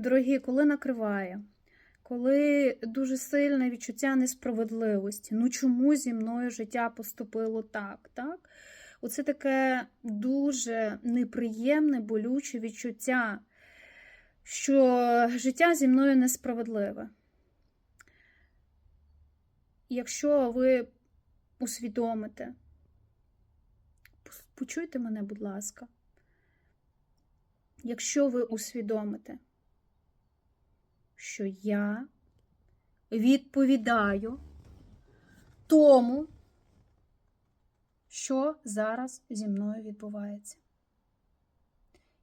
Дорогі, коли накриває, коли дуже сильне відчуття несправедливості, ну чому зі мною життя поступило так, так? Оце таке дуже неприємне, болюче відчуття, що життя зі мною несправедливе. Якщо ви усвідомите, почуйте мене, будь ласка. Якщо ви усвідомите, що я відповідаю тому, що зараз зі мною відбувається.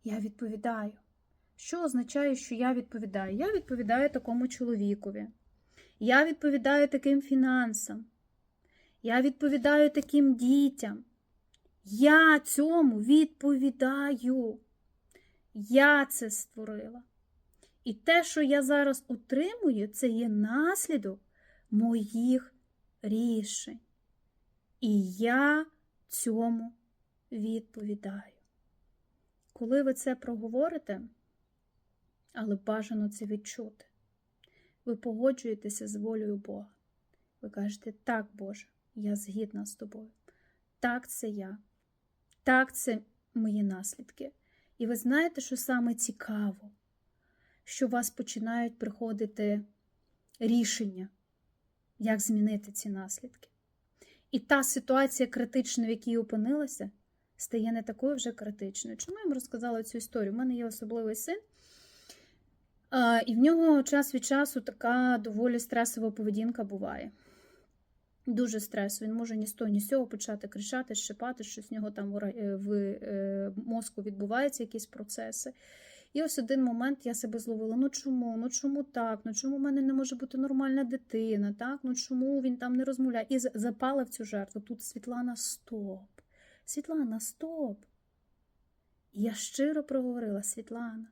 Я відповідаю. Що означає, що я відповідаю? Я відповідаю такому чоловікові. Я відповідаю таким фінансам. Я відповідаю таким дітям. Я цьому відповідаю. Я це створила. І те, що я зараз отримую, це є наслідок моїх рішень. І я цьому відповідаю. Коли ви це проговорите, але бажано це відчути, ви погоджуєтеся з волею Бога. Ви кажете, так, Боже, я згідна з тобою. Так, це я. Так, це мої наслідки. І ви знаєте, що саме цікаво, що у вас починають приходити рішення, як змінити ці наслідки. І та ситуація критична, в якій опинилася, стає не такою вже критичною. Чому я вам розказала цю історію? У мене є особливий син, і в нього час від часу така доволі стресова поведінка буває. Дуже стрес. Він може ні з того, ні з цього почати кричати, щепати, що з нього там в мозку відбуваються якісь процеси. І ось один момент я себе зловила: ну чому? Ну чому так? Ну чому в мене не може бути нормальна дитина? Так? Ну чому він там не розмовляє? І запала в цю жертву. Тут Світлана, стоп. Світлана, стоп. І я щиро проговорила: Світлана,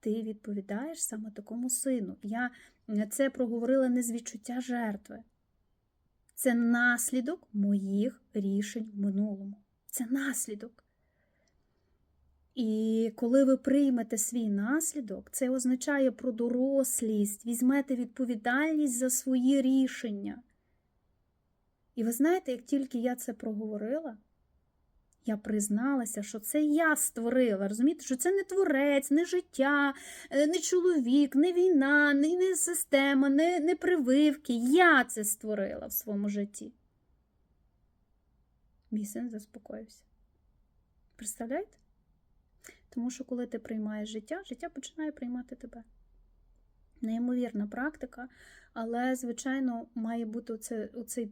ти відповідаєш саме такому сину. Я це проговорила не з відчуття жертви. Це наслідок моїх рішень в минулому. Це наслідок. І коли ви приймете свій наслідок, це означає про дорослість, візьмете відповідальність за свої рішення. І ви знаєте, як тільки я це проговорила, я призналася, що це я створила. Розумієте, що це не творець, не життя, не чоловік, не війна, не, не система, не, не прививки. Я це створила в своєму житті. Мій син заспокоївся. Представляєте? Тому що, коли ти приймаєш життя, життя починає приймати тебе. Неймовірна практика, але, звичайно, має бути оце, оце,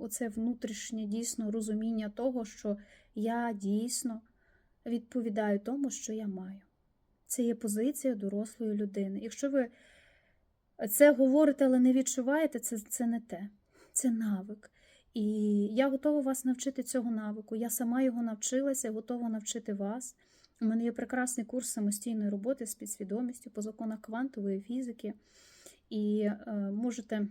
оце внутрішнє дійсно розуміння того, що я дійсно відповідаю тому, що я маю. Це є позиція дорослої людини. Якщо ви це говорите, але не відчуваєте, це, це не те, це навик. І я готова вас навчити цього навику. Я сама його навчилася, готова навчити вас. У мене є прекрасний курс самостійної роботи з підсвідомістю по законах квантової фізики. І е, можете,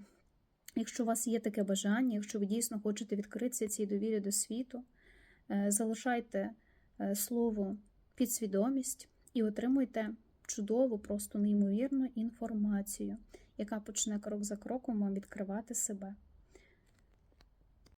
якщо у вас є таке бажання, якщо ви дійсно хочете відкритися цій довірі до світу, е, залишайте е, слово підсвідомість і отримуйте чудову, просто неймовірну інформацію, яка почне крок за кроком вам відкривати себе.